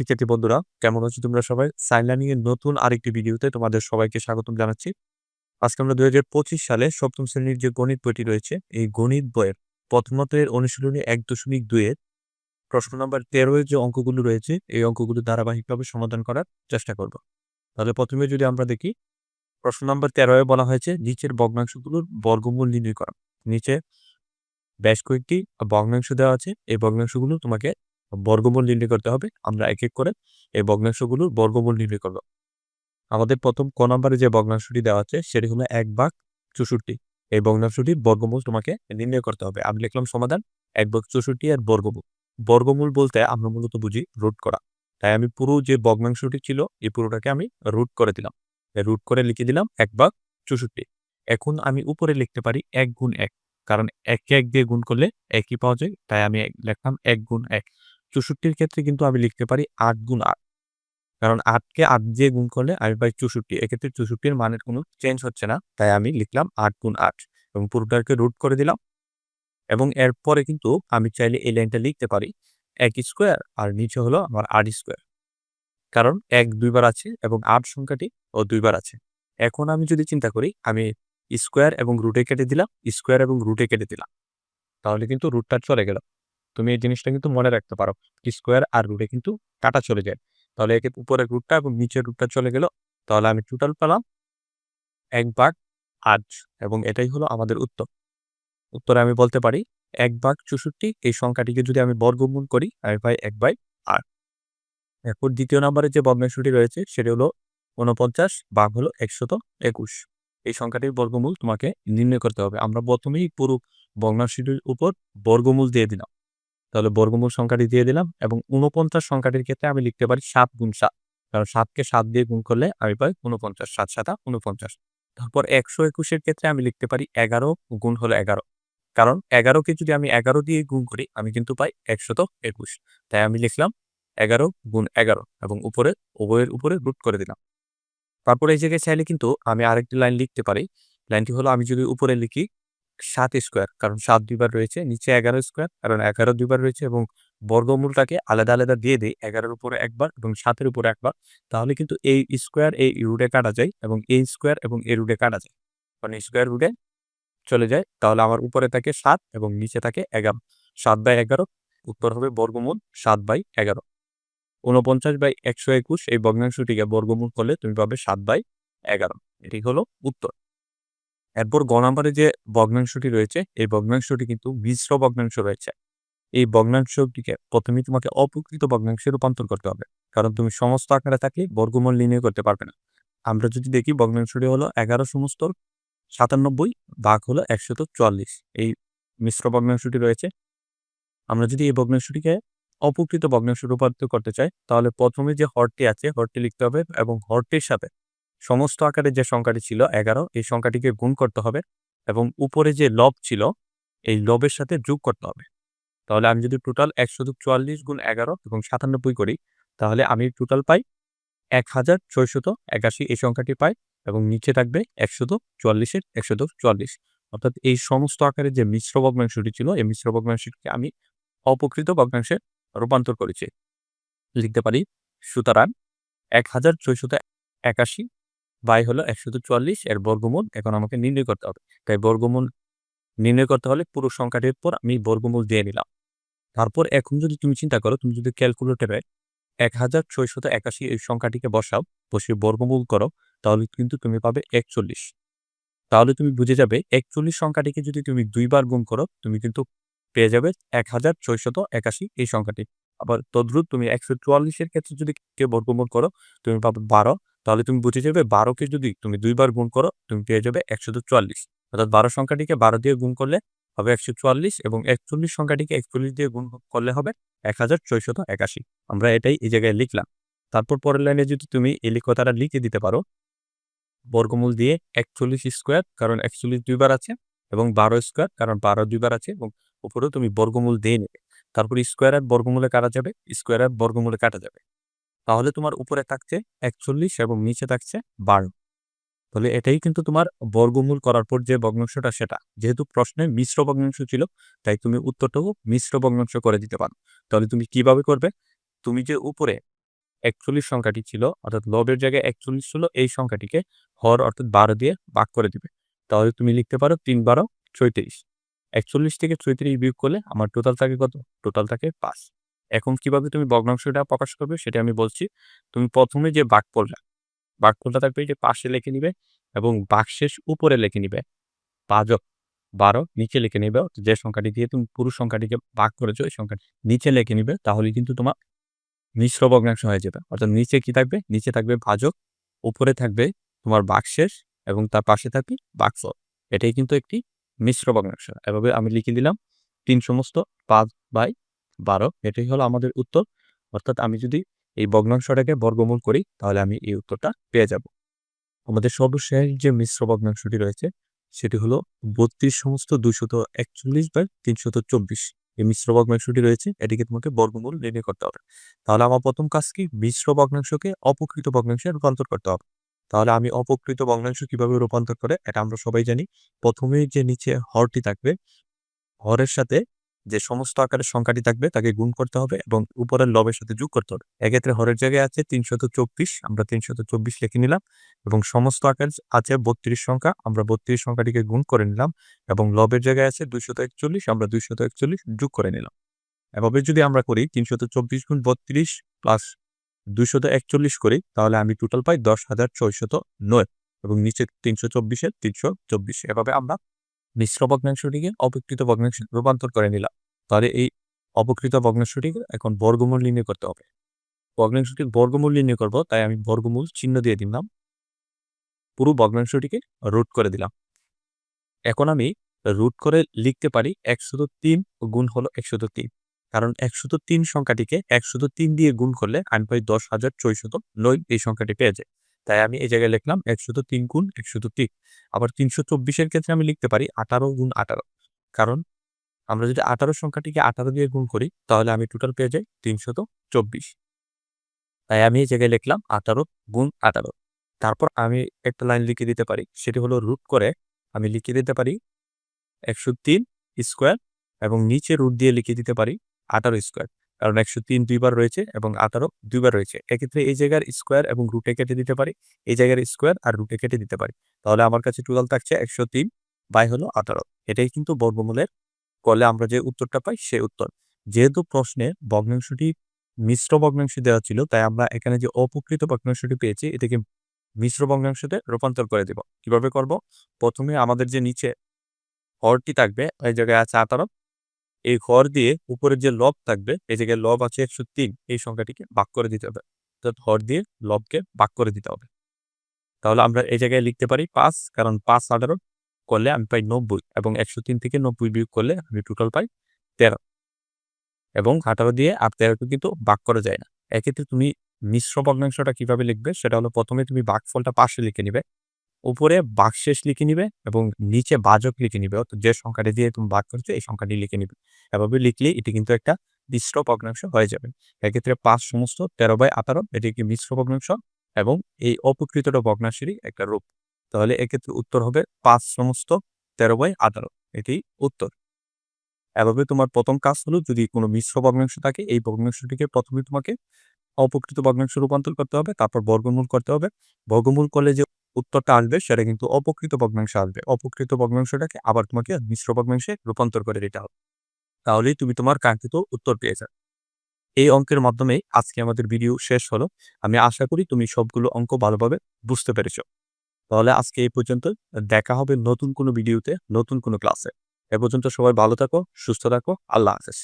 শিক্ষার্থী বন্ধুরা, কেমন আছো তোমরা সবাই? সাইন লার্নিং এর নতুন আরেকটি ভিডিওতে তোমাদের সবাইকে স্বাগতম জানাচ্ছি। আজকে আমরা দু হাজার পঁচিশ সালে সপ্তম শ্রেণির যে গণিত বইটি রয়েছে, এই গণিত বইয়ের প্রথমত এর অনুশীলনী এক দশমিক দুইয়ের প্রশ্ন নাম্বার তেরো এর যে অঙ্কগুলো রয়েছে, এই অঙ্কগুলো ধারাবাহিকভাবে সমাধান করার চেষ্টা করব। তাহলে প্রথমে যদি আমরা দেখি, প্রশ্ন নাম্বার তেরোয় বলা হয়েছে, নিচের ভগ্নাংশগুলোর বর্গমূল নির্ণয় করা। নিচে বেশ কয়েকটি ভগ্নাংশ দেওয়া আছে, এই ভগ্নাংশগুলো তোমাকে বর্গমূল নির্ণয় করতে হবে। আমরা এক এক করে এই ভগ্নাংশগুলোর বর্গমূল নির্ণয় করব। আমাদের প্রথম ক নম্বরে যে ভগ্নাংশটি দেওয়া আছে, সেটি হলো এক ভাগ চৌষট্টি। এই ভগ্নাংশটির বর্গমূল তোমাকে নির্ণয় করতে হবে। আমি লিখলাম সমাধান, এক ভাগ চৌষট্টি আর বর্গমূল। বর্গমূল বলতে আমরা মূলত বুঝি রুট করা। তাই আমি পুরো যে ভগ্নাংশটি ছিল, এই পুরোটাকে আমি রুট করে দিলাম। রুট করে লিখে দিলাম এক ভাগ চৌষট্টি। এখন আমি উপরে লিখতে পারি এক গুণ এক, কারণ এক এক দিয়ে গুণ করলে একই পাওয়া যায়। তাই আমি লিখলাম এক গুণ এক। চৌষট্টির ক্ষেত্রে কিন্তু আমি লিখতে পারি আট গুণ আট। কারণ আটকে আট দিয়ে গুণ করলে আমি পাই চৌষট্টি। এক্ষেত্রে চৌষট্টির মানের কোনো চেঞ্জ হচ্ছে না, তাই আমি লিখলাম আট গুণ আট এবং পুরোটাকে রুট করে দিলাম। এবং এরপরে কিন্তু আমি চাইলে এই লাইনটা লিখতে পারি এক স্কোয়ার আর নিচে হলো আমার আট স্কোয়ার কারণ এক দুইবার আছে এবং আট সংখ্যাটি ও দুইবার আছে। এখন আমি যদি চিন্তা করি, আমি স্কোয়ার এবং রুটে কেটে দিলাম স্কোয়ার এবং রুটে কেটে দিলাম। তাহলে কিন্তু রুটটা চলে গেল। তুমি এই জিনিসটা কিন্তু মনে রাখতে পারো স্কোয়ার আর রুটে কিন্তু কাটা চলে যায়। তাহলে একে উপরের রুটটা এবং নিচের রুটটা চলে গেল। তাহলে আমি টোটাল পেলাম এক ভাগ আট এবং এটাই হলো আমাদের উত্তর। উত্তরে আমি বলতে পারি এক ভাগ চৌষট্টি, এই সংখ্যাটিকে যদি আমি বর্গমূল করি, আমি পাই এক বাই আট। এরপর দ্বিতীয় নম্বরে যে ভগ্নাংশটি রয়েছে, সেটি হলো উনপঞ্চাশ ভাগ হলো একশত একুশ। এই সংখ্যাটির বর্গমূল তোমাকে নির্ণয় করতে হবে। আমরা প্রথমেই পুরো ভগ্নাংশটির উপর বর্গমূল দিয়ে দিলাম। তাহলে বর্গমূল সংখ্যাটি দিয়ে দিলাম এবং উনপঞ্চাশ সংখ্যাটির ক্ষেত্রে আমি লিখতে পারি সাত গুণ সাত। কারণ সাতকে সাত দিয়ে গুণ করলে আমি পাই উনপঞ্চাশ সাত সাতা উনপঞ্চাশ তারপর একশো একুশের ক্ষেত্রে আমি লিখতে পারি এগারো গুণ হলো এগারো। কারণ এগারোকে যদি আমি এগারো দিয়ে গুণ করি, আমি কিন্তু পাই একশত একুশ। তাই আমি লিখলাম এগারো গুণ এগারো এবং উপরে, উভয়ের উপরে রুট করে দিলাম। তারপরে এই জায়গায় চাইলে কিন্তু আমি আরেকটি লাইন লিখতে পারি। লাইনটি হলো আমি যদি উপরে লিখি সাত স্কোয়ার। কারণ সাত দুইবার রয়েছে, নিচে এগারো স্কোয়ার, কারণ এগারো দুইবার রয়েছে এবং বর্গমূলটাকে আলাদা আলাদা দিয়ে দিই এগারোর উপরে একবার এবং সাতের উপরে একবার। তাহলে কিন্তু এই স্কোয়ার এই রুটে কাটা যায় এবং এই স্কোয়ার এবং এই রুটে কাটা যায়। কারণ স্কোয়ার রুটে চলে যায়, তাহলে আমার উপরে থাকে সাত এবং নিচে থাকে এগারো। সাত বাই এগারো, উত্তর হবে বর্গমূল সাত বাই এগারো। উনপঞ্চাশ বাই একশো একুশ, এই ভগ্নাংশটিকে বর্গমূল করলে তুমি পাবে সাত বাই এগারো। এটি হলো উত্তর। এরপর গ যে ভগ্নাংশটি রয়েছে, এই ভগ্নাংশটি কিন্তু মিশ্র ভগ্নাংশ রয়েছে। এই ভগ্নাংশটিকে প্রথমেই তোমাকে অপ্রকৃত ভগ্নাংশে রূপান্তর করতে হবে। কারণ তুমি সমস্ত আকারে থাকলে বর্গমূল নির্ণয় করতে পারবে না। আমরা যদি দেখি ভগ্নাংশটি হলো এগারো সমস্ত সাতানব্বই, ভাগ হলো একশত চুয়াল্লিশ। এই মিশ্র ভগ্নাংশটি রয়েছে। আমরা যদি এই ভগ্নাংশটিকে অপকৃত ভগ্নাংশে রূপান্তর করতে চাই, তাহলে প্রথমে যে হরটি আছে, হরটি লিখতে হবে এবং হরটির সাথে সমস্ত আকারে যে সংখ্যাটি ছিল, এগারো, এই সংখ্যাটিকে গুণ করতে হবে এবং উপরে যে লব ছিল, এই লবের সাথে যোগ করতে হবে। তাহলে আমি যদি টোটাল একশো চুয়াল্লিশ গুণ এগারো এবং সাতানব্বই করি, তাহলে আমি টোটাল পাই এক হাজার ছয়শত একাশি, এই সংখ্যাটি পাই এবং নিচে থাকবে একশত চুয়াল্লিশের একশত চুয়াল্লিশ। অর্থাৎ এই সমস্ত আকারে যে মিশ্র ভগ্নাংশটি ছিল, এই মিশ্র ভগ্নাংশটিকে আমি অপকৃত ভগ্নাংশে রূপান্তর করেছি। লিখতে পারি সুতরাং এক হাজার ছয়শত একাশি বাই হলো একশত চুয়াল্লিশ, এর বর্গমূল এখন আমাকে নির্ণয় করতে হবে। তাই বর্গমূল নির্ণয় করতে হলে পুরো সংখ্যাটির পর আমি বর্গমূল দিয়ে নিলাম। তারপর এখন যদি তুমি চিন্তা করো, তুমি যদি ক্যালকুলেটরে এক হাজার ছয়শত একাশি এই সংখ্যাটিকে বসাও, বসিয়ে বর্গমূল করো, তাহলে কিন্তু তুমি পাবে একচল্লিশ। তাহলে তুমি বুঝে যাবে, একচল্লিশ সংখ্যাটিকে যদি তুমি দুইবার গুণ করো, তুমি কিন্তু পেয়ে যাবে এক হাজার ছয়শত একাশি এই সংখ্যাটি। আবার তদ্রুপ তুমি একশো চুয়াল্লিশের ক্ষেত্রে যদি কেউ বর্গমূল করো, তুমি পাবে বারো তাহলে তুমি বুঝে যাবে বারোকে যদি তুমি দুইবার গুণ করো, তুমি পেয়ে যাবে একশো চুয়াল্লিশ। অর্থাৎ বারো সংখ্যাটিকে বারো দিয়ে গুণ করলে হবে একশো চুয়াল্লিশ এবং একচল্লিশ সংখ্যাটিকে একচল্লিশ দিয়ে গুণ করলে হবে এক হাজার ছয়শত একাশি। আমরা এটাই এই জায়গায় লিখলাম। তারপর পরের লাইনে যদি তুমি এই কথাটা লিখে দিতে পারো, বর্গমূল দিয়ে একচল্লিশ স্কোয়ার, কারণ একচল্লিশ দুইবার আছে এবং বারো স্কোয়ার, কারণ বারো দুইবার আছে এবং উপরেও তুমি বর্গমূল দিয়ে নেবে। তারপর স্কোয়ার আর বর্গমূলে কাটা যাবে, স্কোয়ার আর বর্গমূলে কাটা যাবে। তাহলে তোমার উপরে থাকছে একচল্লিশ এবং নিচে থাকছে বারো। তাহলে এটাই কিন্তু তোমার বর্গমূল করার পর যে ভগ্নাংশটা সেটা। যেহেতু প্রশ্নে মিশ্র ভগ্নাংশ ছিল, তাই তুমি উত্তরটাও মিশ্র ভগ্নাংশ করে দিতে পারো। তাহলে তুমি কীভাবে করবে? তুমি যে উপরে একচল্লিশ সংখ্যাটি ছিল, অর্থাৎ লবের জায়গায় একচল্লিশ ছিল, এই সংখ্যাটিকে হর অর্থাৎ বারো দিয়ে ভাগ করে দিবে। তাহলে তুমি লিখতে পারো তিন বারো চৈত্রিশ একচল্লিশ থেকে চৈত্রিশ বিয়োগ করলে আমার টোটাল থাকে কত? টোটাল থাকে পাঁচ। এখন কীভাবে তুমি ভগ্নাংশটা প্রকাশ করবে সেটা আমি বলছি। তুমি প্রথমে যে বাঘফলটা বাঘফলটা থাকবে যে পাশে লিখে নিবে এবং বাক্সেস উপরে লিখে নিবে। পাঁচক বারো নিচে লিখে নিবে যে সংখ্যাটি দিয়ে তুমি পুরো সংখ্যাটিকে ভাগ করেছ ওই সংখ্যাটি নিচে লিখে নিবে, তাহলে কিন্তু তোমার মিশ্র ভগ্নাংশ হয়ে যাবে। অর্থাৎ নিচে কি থাকবে? নিচে থাকবে ভাজক উপরে থাকবে তোমার বাক্সেস এবং তার পাশে থাকবে বাক্সফল এটাই কিন্তু একটি মিশ্র ভগ্নাংশ। এভাবে আমি লিখে দিলাম তিন সমস্ত পাঁচ বাই বারো, এটাই হলো আমাদের উত্তর। অর্থাৎ আমি যদি এই ভগ্নাংশটাকে বর্গমূল করি, তাহলে আমি এই উত্তরটা পেয়ে যাব। আমাদের সর্বশেষ যে মিশ্র ভগ্নাংশটি রয়েছে, সেটি হলো বত্রিশ সমস্ত দুইশত একচল্লিশ বাই তিনশত চব্বিশ। এই মিশ্র ভগ্নাংশটি রয়েছে, এটিকে তোমাকে বর্গমূল নির্ণয় করতে হবে। তাহলে আমার প্রথম কাজ কি? মিশ্র ভগ্নাংশকে অপকৃত ভগ্নাংশে রূপান্তর করতে হবে। তাহলে আমি অপকৃত ভগ্নাংশ কীভাবে রূপান্তর করে, এটা আমরা সবাই জানি। প্রথমে যে নিচে হরটি থাকবে, হরের সাথে যে সমস্ত আকারের সংখ্যাটি থাকবে তাকে গুণ করতে হবে এবং উপরের লবের সাথে যোগ করতে হবে। এক্ষেত্রে হরের জায়গায় আছে তিনশত চব্বিশ, আমরা তিনশত চব্বিশ লিখে নিলাম এবং সমস্ত আকার আছে বত্রিশ সংখ্যা, আমরা বত্রিশ সংখ্যাটিকে গুণ করে নিলাম এবং লবের জায়গায় আছে দুইশত একচল্লিশ, আমরা দুইশত একচল্লিশ যোগ করে নিলাম। এভাবে যদি আমরা করি তিনশত চব্বিশ গুণ বত্রিশ প্লাস দুইশত একচল্লিশ করি, তাহলে আমি টোটাল পাই দশ হাজার ছয়শত নয় এবং নিচে তিনশো চব্বিশের তিনশো চব্বিশ। এভাবে আমরা মিশ্র ভগ্নাংশটিকে অপকৃত ভগ্নাংশে রূপান্তর করে নিলাম। তাহলে এই অপকৃত ভগ্নাংশটিকে এখন বর্গমূল নির্ণয় করতে হবে। ভগ্নাংশটির বর্গমূল নির্ণয় করব, তাই আমি বর্গমূল চিহ্ন দিয়ে দিলাম। পুরো ভগ্নাংশটিকে রুট করে দিলাম। এখন আমি রুট করে লিখতে পারি একশত তিন গুণ হলো একশত তিন। কারণ একশত তিন সংখ্যাটিকে একশত তিন দিয়ে গুণ করলে আমি পাই দশ হাজার ছয়শত নয় এই সংখ্যাটি পেয়ে যায় তাই আমি এই জায়গায় লিখলাম একশত তিন গুণ একশত তিন। আবার তিনশো চব্বিশের ক্ষেত্রে আমি লিখতে পারি আঠারো গুণ আঠারো। কারণ আমরা যদি আঠারো সংখ্যাটিকে আঠারো দিয়ে গুণ করি, তাহলে আমি টোটাল পেয়ে যাই তিনশত চব্বিশ। তাই আমি এই জায়গায় লিখলাম আঠারো গুণ আঠারো। তারপর আমি একটা লাইন লিখে দিতে পারি, সেটি হলো রুট করে আমি লিখে দিতে পারি একশো তিন স্কোয়ার এবং নিচে রুট দিয়ে লিখে দিতে পারি আঠারো স্কোয়ার কারণ একশো তিন দুইবার রয়েছে এবং আঠারো দুইবার রয়েছে। এক্ষেত্রে এই জায়গার স্কোয়ার এবং রুটে কেটে দিতে পারি। এই জায়গার স্কোয়ার আর রুটে কেটে দিতে পারি। তাহলে আমার কাছে টোটাল থাকছে একশো তিন বাই হলো আঠারো। এটাই কিন্তু বর্গমূলের করলে আমরা যে উত্তরটা পাই সে উত্তর। যেহেতু প্রশ্নে ভগ্নাংশটি মিশ্র ভগ্নাংশ দেওয়া ছিল, তাই আমরা এখানে যে অপকৃত ভগ্নাংশটি পেয়েছি, এটাকে মিশ্র ভগ্নাংশতে রূপান্তর করে দেব। কীভাবে করব? প্রথমে আমাদের যে নিচে হরটি থাকবে, এই জায়গায় আছে আঠারো। এই ঘর দিয়ে উপরে যে লব থাকবে, এই জায়গায় লব আছে একশো তিন, এই সংখ্যাটিকে ভাগ করে দিতে হবে। অর্থাৎ হর দিয়ে লবকে ভাগ করে দিতে হবে। তাহলে আমরা এই জায়গায় লিখতে পারি পাঁচ, কারণ পাঁচ আঠারো করলে আমি পাই নব্বই এবং একশো তিন থেকে নব্বই বিয়োগ করলে আমি টোটাল পাই তেরো। এবং আঠারো দিয়ে আর তেরোকে কিন্তু ভাগ করা যায় না। এক্ষেত্রে তুমি মিশ্র ভগ্নাংশটা কীভাবে লিখবে, সেটা হলো প্রথমে তুমি বাক ফলটা পাশে লিখে নিবে। উপরে বাকশেষ লিখে নিবে এবং নিচে বাজক লিখে নিবে। অর্থাৎ যে সংখ্যাটি দিয়ে তুমি ভাগ করছ, এই সংখ্যাটি লিখে নিবে। এভাবে লিখলে এটি কিন্তু একটা মিশ্র ভগ্নাংশ হয়ে যাবে। এক্ষেত্রে পাঁচ সমস্ত তেরো বাই আঠারো, এটি একটি মিশ্র ভগ্নাংশ এবং এই অপকৃতটা ভগ্নাংশেরই একটা রূপ। তাহলে এক্ষেত্রে উত্তর হবে পাঁচ সমস্ত তেরো বাই আঠারো। এটি উত্তর। এভাবে তোমার প্রথম কাজ হলো যদি কোনো মিশ্র ভগ্নাংশ থাকে, এই ভগ্নাংশটিকে প্রথমে তোমাকে অপকৃত ভগ্নাংশ রূপান্তর করতে হবে, তারপর বর্গমূল করতে হবে। বর্গমূল করলে যে উত্তরটা আসবে, সেটা কিন্তু অপকৃত ভগ্নাংশ আসবে। অপকৃত ভগ্নাংশটাকে আবার তোমাকে মিশ্র ভগ্নাংশে রূপান্তর করে দিতে হবে। তাহলেই তুমি তোমার কাঙ্ক্ষিত উত্তর পেয়ে যাবে। এই অঙ্কের মাধ্যমে আজকে আমাদের ভিডিও শেষ হলো। আমি আশা করি তুমি সবগুলো অঙ্ক ভালোভাবে বুঝতে পেরেছ। তাহলে আজকে এই পর্যন্ত। দেখা হবে নতুন কোনো ভিডিওতে, নতুন কোনো ক্লাসে। এ পর্যন্ত সবাই ভালো থাকো, সুস্থ থাকো। আল্লাহ হাফেজ।